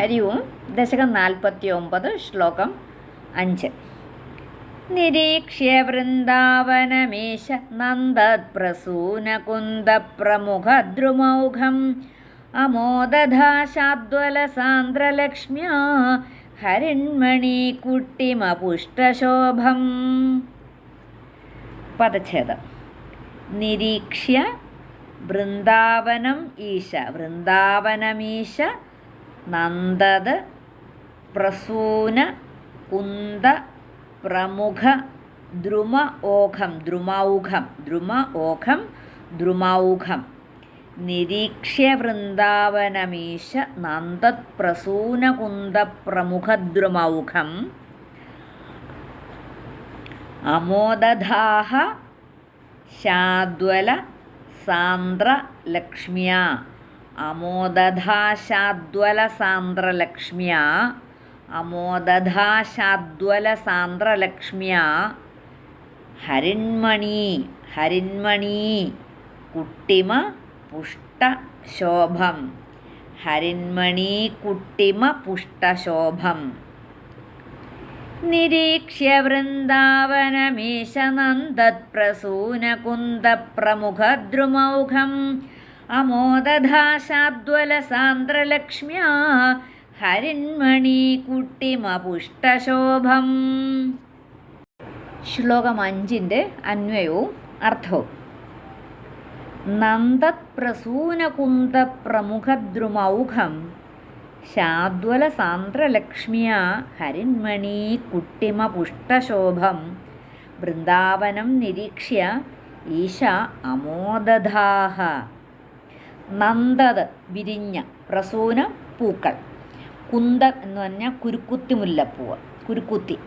ഹരി ഓം ദശകം നാൽപ്പത്തി ഒമ്പത് ശ്ലോകം അഞ്ച്. നിരീക്ഷ്യ വൃന്ദാവനമേശ നന്ദപ്രസൂനകുന്ദപ്രമുഖദ്രുമൗഘം അമോദധാശാദ്വലസാന്ദ്രലക്ഷ്മ്യാ ഹരിൺമണീകുട്ടിമപുഷ്ടശോഭം പദച്ഛേദം. നിരീക്ഷ്യ വൃന്ദാവനം ഈശ വൃന്ദാവനമീശ നന്ദത് പ്രസൂന കുന്ത പ്രമുഖ ദ്രുമ ഓഘം ദ്രുമൗഘം ദ്രുമ ഓഘം ദ്രുമൗഘം നിരീക്ഷ്യ വൃന്ദാവനമീശ നന്ദത് പ്രസൂന കുന്ദ പ്രമുഖദ്രുമൗഘം അമോദധാഹ ശാദ്വല സാന്ദ്ര ലക്ഷ്മ്യ അമോദധാശാദ്വല സാന്ദ്രലക്ഷ്മ്യ അമോദധാശാദ്വല സാന്ദ്രലക്ഷ്മ്യ ഹരിൺമണി ഹരിൺമണി കുട്ടിമ പുഷ്ടശോഭം ഹരിൺമണി കുട്ടിമ പുഷ്ടശോഭം. നിരീക്ഷ്യ വൃന്ദാവനമീശ നന്ദത്പ്രസൂനകുന്ദപ്രമുഖദ്രുമൗഘം അമോദധാശാദ്വലസാന്ദ്രലക്ഷ്മ്യാ ഹരിൺമണി കുട്ടിമപുഷ്ടശോഭം ശ്ലോകം അഞ്ചിന്റെ അന്വയവും അർത്ഥവും. നന്ദപ്രസൂനകുന്ദപ്രമുഖദ്രുമൗഘം ശാദ്വലസാന്ദ്രലക്ഷ്മ്യ ഹരിന്മണി കുട്ടിമപുഷ്ടശോഭം വൃന്ദാവനം നിരീക്ഷ്യ ഈശ അമോദധാഹ. നന്ദത് വിരിഞ്ഞ പ്രസൂന പൂക്കൾ. കുന്ത എന്ന് പറഞ്ഞാൽ കുരുക്കുത്തി മുല്ലപ്പൂവ് കുരുക്കുത്തി.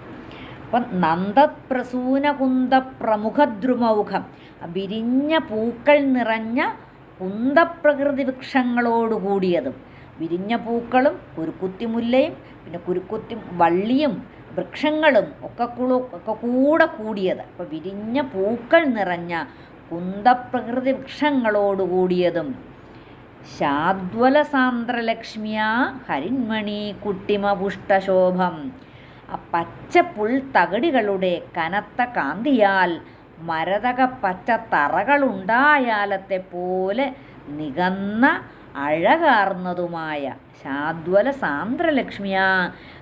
അപ്പം നന്ദപ്രസൂന കുന്ത പ്രമുഖദ്രുമൗഖം വിരിഞ്ഞ പൂക്കൾ നിറഞ്ഞ കുന്തപ്രകൃതി വൃക്ഷങ്ങളോടുകൂടിയതും വിരിഞ്ഞ പൂക്കളും കുരുക്കുത്തി മുല്ലയും പിന്നെ കുരുക്കുത്തി വള്ളിയും വൃക്ഷങ്ങളും ഒക്കെ ഒക്കെ കൂടെ കൂടിയത്. അപ്പോൾ വിരിഞ്ഞ പൂക്കൾ നിറഞ്ഞ കുന്തപ്രകൃതി വൃക്ഷങ്ങളോടുകൂടിയതും ശാദ്വല സാന്ദ്രലക്ഷ്മിയ ഹരിന്മണി കുട്ടിമപുഷ്ടശോഭം. ആ പച്ച കനത്ത കാന്തിയാൽ മരതക പച്ച തറകളുണ്ടായാലത്തെ പോലെ നികന്ന അഴകാർന്നതുമായ ശാദ്വല സാന്ദ്രലക്ഷ്മിയ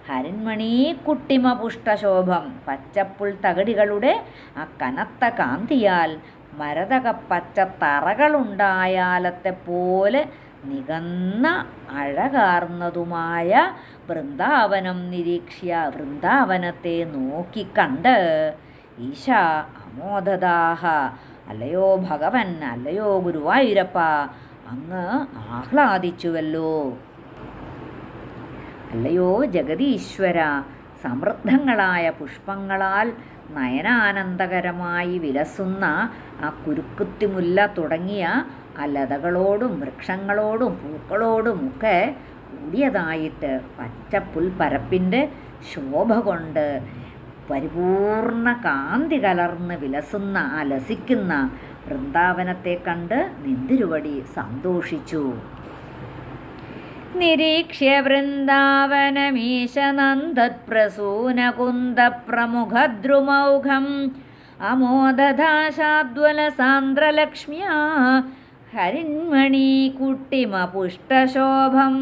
ഹരിൺമണി കുട്ടിമപുഷ്ടശോഭം. പച്ചപ്പുൾ തകടികളുടെ ആ കനത്ത കാന്തിയാൽ മരതക പച്ച തറകളുണ്ടായാലത്തെ പോലെ നികന്ന അഴകാർന്നതുമായ വൃന്ദാവനം നിരീക്ഷ്യ വൃന്ദാവനത്തെ നോക്കിക്കണ്ട്. ഈശ അമോദദാഹ അല്ലയോ ഭഗവൻ അല്ലയോ ഗുരുവായൂരപ്പ അങ്ങ് ആഹ്ലാദിച്ചുവല്ലോ. അല്ലയോ ജഗതീശ്വര സമൃദ്ധങ്ങളായ പുഷ്പങ്ങളാൽ നയനാനന്ദകരമായി വിലസുന്ന ആ കുരുക്കുത്തിമുല്ല തുടങ്ങിയ ആ ലതകളോടും വൃക്ഷങ്ങളോടും പൂക്കളോടും ഒക്കെ കൂടിയതായിട്ട് പച്ചപ്പുൽപ്പരപ്പിന്റെ ശോഭ കൊണ്ട് പരിപൂർണ കാന്തി കലർന്ന് വിലസുന്ന ആ ലസിക്കുന്ന വൃന്ദാവനത്തെ കണ്ട് നിന്തിരുവടി സന്തോഷിച്ചു. നിരീക്ഷ്യ വൃന്ദാവനമീശ നന്ദത്പ്രസൂനകുന്ദപ്രമുഖദ്രുമൗഘം. അമോദധാശാദ്വലസാന്ദ്രലക്ഷ്മ്യാ ഹരിന്മണി കുട്ടിമപുഷ്ടശോഭം